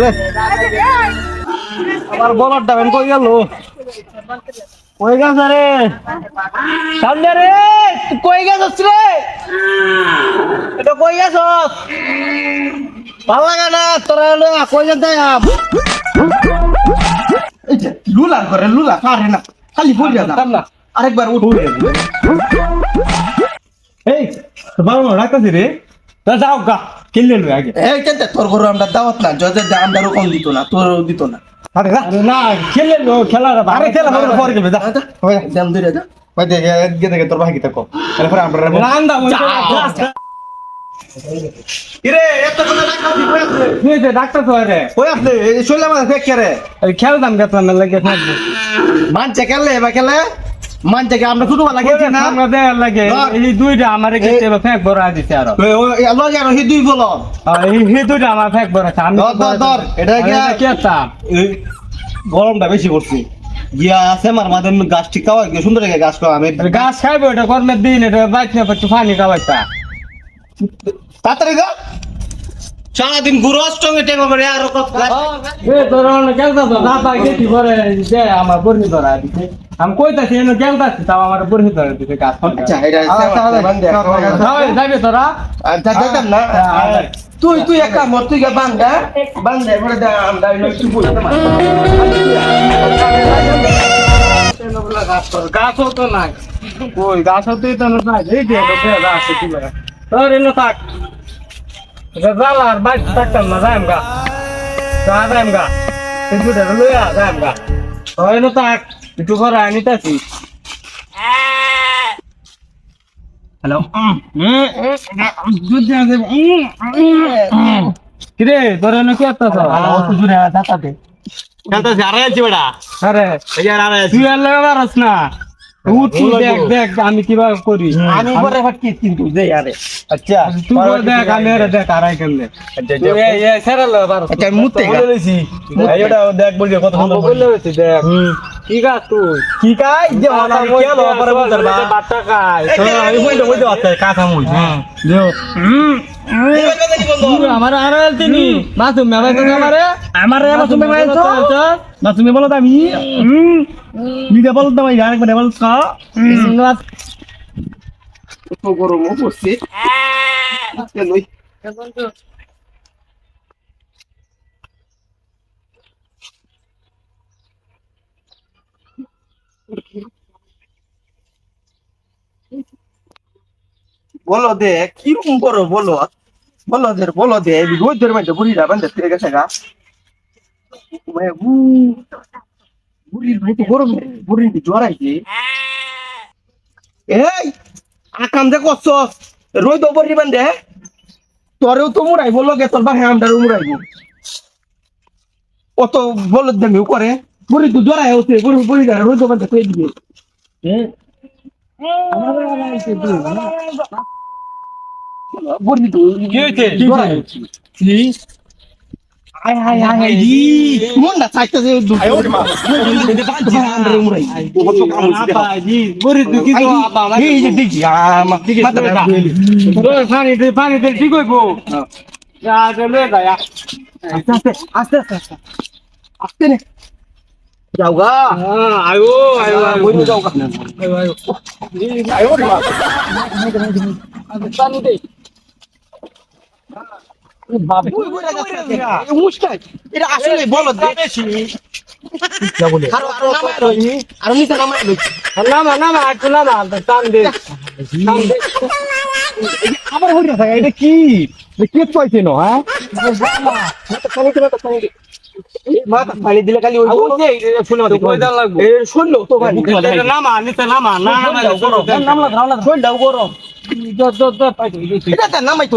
রে। আমার বলার ডাবেন কই গেল? কই গেছে রে? সামনে রে তুই কই গেছস রে? এটা কই গেছস? ভালো লাগে না তোরা কই যেতে লুলা করে লুলা কারে না খালি বলি না। আরেকবার উঠ। এই তো না রাখতেছি রে। যাও গা কিনলে লই আগে। এই কেন তোর ঘরে আমরা দাওয়াত না যদি আমরা কম দিত না তোর দিত না। আরে না খেলে লো খেলা আরে খেলা পরে পরে খেলবে যা। দাম ধরে যা। ওই দেখ এদিকে দেখে তোর ভাই কি তাকো এরপরে আমরা রান্দা ইরে এত কথা রাখাবি কই আছে তুই যে ডাক্তার তো রে কই আছে শৈলা মাছ ফেক কে খেলতাম গেতাম লাগে থাকব। মানছে খেলে বা খেলে? মানছে কি আমরা ছোট বেলা গেছি না? আমরা দেয়ার লাগে। এই দুইটা আমারে গেতে ফেক বড় দিছে আর। ওই ওই আল্লাহ দুই বলো। এই এই দুইটা আমার ফেক বড় আছে আমি ধর, ধর, ধর। এটা কি- কি আছে গরমটা বেশি করছে গিয়া আছে আমার মাদের গাছ ঠিক খাওয়া সুন্দর লাগে গাছ খাওয়া আমি গাছ খাইবে ওটা কর্মের দিন এটা বাইক না পাচ্ছি পানি খাওয়াইতা তাড়াতাড়ি গো। সারাদিন গুরু অষ্টমে টেঙ্গো করে আর এ তোর অনেক খেলতা তো দাদা গেছি পরে যে আমার বর্ণি ধরা দিছে। আমি কইতাছি এনে খেলতাছি তাও আমার ধরা দিছে গাছ আচ্ছা এটা যাবে। তোরা? আচ্ছা দেখতাম না তুই তুই এক কাম তুই গা বান্ধা বান্ধা এবারে দে আমরা একটু বলতে গাছ তো নাই। কই গাছ হতেই তো নাই। এই যে তো গাছ আছে কি তোর এনে থাক। এটা জালা বাইক থাকতাম না যাইম গা যা যাইম গা এটা লইয়া যাইম গা তোর এনে থাক। একটু করে আনিতাছি হ্যালো কিরে তোর এনে কি আত্তা খেলতেছি আরে আছি বেটা আরে এই আর আরে আছি তুই আর লাগা পারস না। উঠ উঠ, দেখ দেখ আমি কীভাবে করি। আমি কিন্তু আরে। আচ্ছা তুই দেখ আমি আরে দেখ লইছি এইটা দেখ। দেখ কি গাছ তুই? কি কাই? যে হলা কি হলো পরে বুঝার বা বাটা খাই আমি বলতে বলতে আছে কাঁচা মুই হ্যাঁ। দেও। আমার আর তিনি। মাসুম মেবাই তো আমারে। আমার এবার তুমি মাইছো না তুমি বলো তো আমি। নিজে বলো তো ভাই আরেকবার বল কা গরম পড়ছে বলো দে, কীরকম বড় বলো? বলো দে বলো দে রোজ ধরে মাঝে বুড়িরা বান্ধে ফিরে গেছে গা। বুড়ির ভাই গরম, বুড়ির জ্বর আইছে। এই, আকাম যে করছস রোজ ওপরি বান্ধে তোরেও তো মুড়াই বলল গে তোর বাহে আমদারও মুড়াইব। অত বলত দেমিও করে, বুড়ি তো জ্বর আয় হচ্ছে বুড়ি বুড়ি রোজ বান্ধে কই দিবে। বুড়ি তো কি হইছে জ্বর আয় হচ্ছে আয় আয় আয় আয় ই মন না চাইতে যে দু আয় ওরে মা আমদারও মুড়াই কত কাম হচ্ছে আপা জি বরি তুই কি তো আপা আমার এই যে দেখি আমা মাথা তোর পানি দে পানি দে ঠিক হইবো। যা চলে যা আস্তে আস্তে আস্তে আস্তে আস্তে। নে। যাও গা। হ্যাঁ আয়ো আয়ো আয়ো। বইনে যাও গা আয়ো আয়ো। আয়ো রে মা। পানি দে বই বইরা যাচ্ছে এই মুস্তাক এটা আসলে বলো আরও নিচে নামায় নামা নামা একটু নামা টান দে। আবার হইরা থাকে এটা কি? কি পাইছে না হ্যাঁ? দিলে মাথা পানি খালি ওই ফুল মতো কই দাও লাগবো। এ শুনলো তো ভাই। নামা নিতে নামা না নামা নামলা নামলা। গরম। দর দর পাইতো এটা তো না কি